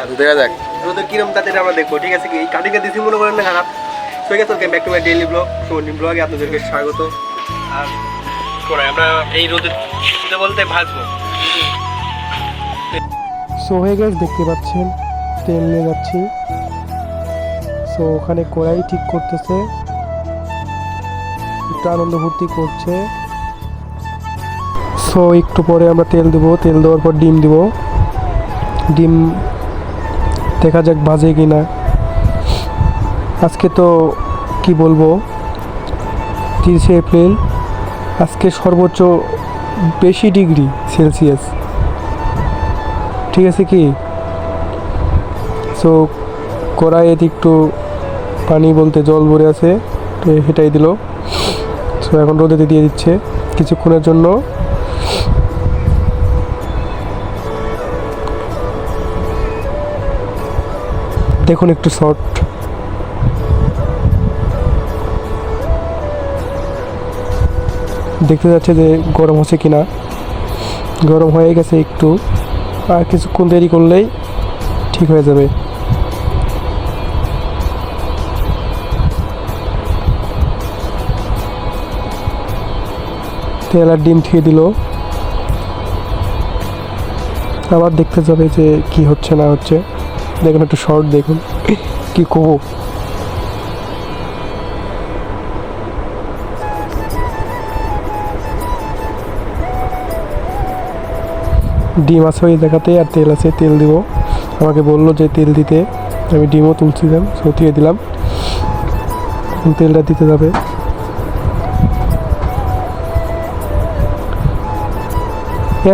আচ্ছা দেখা যাক। রোদের কিরম তাতে আমরা দেখব ঠিক আছে কি? এই কাটিংটা দিছি মনে করেন না খারাপ। তো ঠিক আছে okay back to my daily blog তো ব্লগে আপনাদেরকে স্বাগত। আর করে আমরা এই রোদের বলতে বলতে ভাজবো সো হয়ে গেছে দেখতে পাচ্ছেন তেল নিয়ে যাচ্ছি। সো ওখানে কড়াই ঠিক করতেছে। একটু আনন্দ ফুর্তি করছে। সো একটু পরে আমরা তেল দেবো তেল দেওয়ার পর ডিম দেবো। ডিম দেখা যাক বাজে কি না আজকে তো কি বলব, তিরিশে এপ্রিল, আজকে সর্বোচ্চ বেশি ডিগ্রি সেলসিয়াস। ঠিক আছে কি? সো কড়াইতে একটু পানি বলতে জল ভরে আছে, তো সেটাই দিল। সো এখন রোদেতে দিয়ে দিচ্ছে। কিছুক্ষণের জন্য দেখুন একটু শর্ট দেখতে যাচ্ছে যে গরম হচ্ছে কিনা। গরম হয়ে গেছে একটু। আর কিছুক্ষণ দেরি করলেই ঠিক হয়ে যাবে। তেল আর ডিম থিয়ে দিল। আবার দেখতে যাবে যে কি হচ্ছে না হচ্ছে। দেখুন, একটু শর্ট দেখুন। কি কবো ডিম আছে ওই দেখাতে, আর তেল আছে, তেল দিব। আমাকে বলল যে তেল দিতে। আমি ডিমও তুলছিলাম, সতিয়ে দিলাম। তেলটা দিতে যাবে।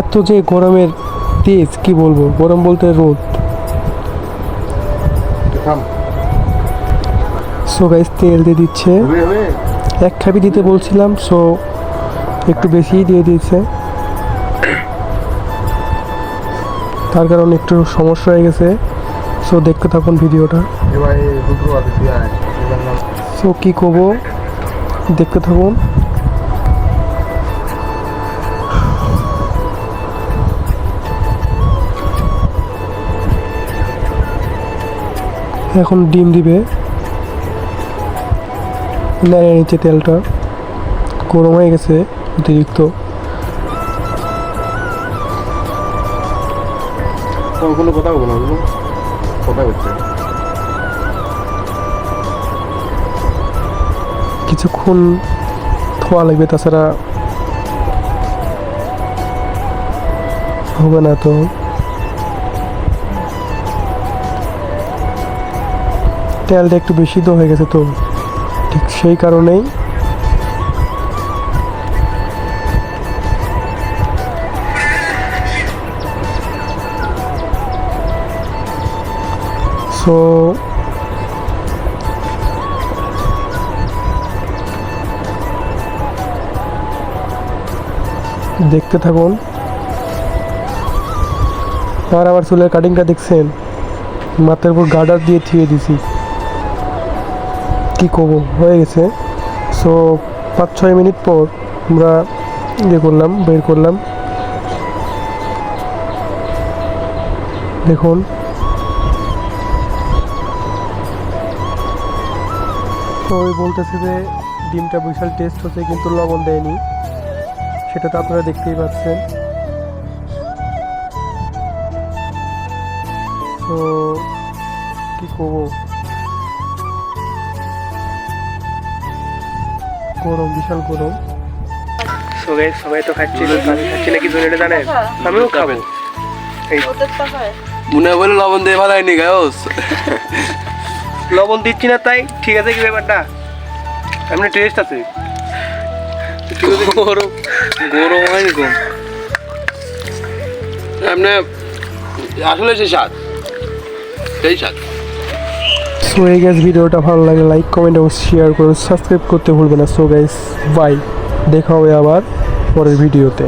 এত যে গরমের তেজ, কি বলব? গরম বলতে রোদ। সো গাইস তেল দিয়ে দিচ্ছে। এক খাবি দিতে বলছিলাম সো একটু বেশিই দিয়ে দিয়েছে। তার কারণে একটু সমস্যা হয়ে গেছে। সো দেখতে থাকুন ভিডিওটা। সো কী করব? দেখতে থাকুন। এখন ডিম দিবে। নেড়ে নিচ্ছে তেলটা গরম হয়ে গেছে অতিরিক্ত। কোনো কথা বলব না কথা হচ্ছে। কিছুক্ষণ ধোয়া লাগবে তাছাড়া হবে না তো। তেলটা একটু বেশি তো হয়ে গেছে তো, ঠিক সেই কারণেই সো দেখতে থাকুন। আর আবার চুলের কাটিংটা দেখছেন? মাথার উপর গার্ডার দিয়ে থিয়ে দিছি। কি করব? হয়ে গেছে। সো পাঁচ ছয় মিনিট পর আমরা ইয়ে করলাম, বের করলাম। দেখুন। তো ওই বলতেছে যে, ডিমটা বিশাল টেস্ট হচ্ছে, কিন্তু লবণ দেয়নি। সেটা তো আপনারা দেখতেই পাচ্ছেন। তো, কি করব? গরম বিশাল গরম। সবাই সবাই তো খাচ্ছি আমি খাচ্ছি নাকি এটা জানেন? আমিও খাব। এই মনে হয় বলে লবণ দিয়ে ভালো হয়নি গায়স। লবণ দিচ্ছি না তাই ঠিক আছে কি ব্যাপারটা এমনি টেস্ট আছে। গরম গরম হয়নি কম এমনি আসলে সেই স্বাদ। সেই স্বাদ। সো এই গ্যাস ভিডিওটা ভালো লাগে লাইক কমেন্ট এবং শেয়ার করুন। সাবস্ক্রাইব করতে ভুলবে না। সো গাইস বাই দেখা হবে আবার পরের ভিডিওতে।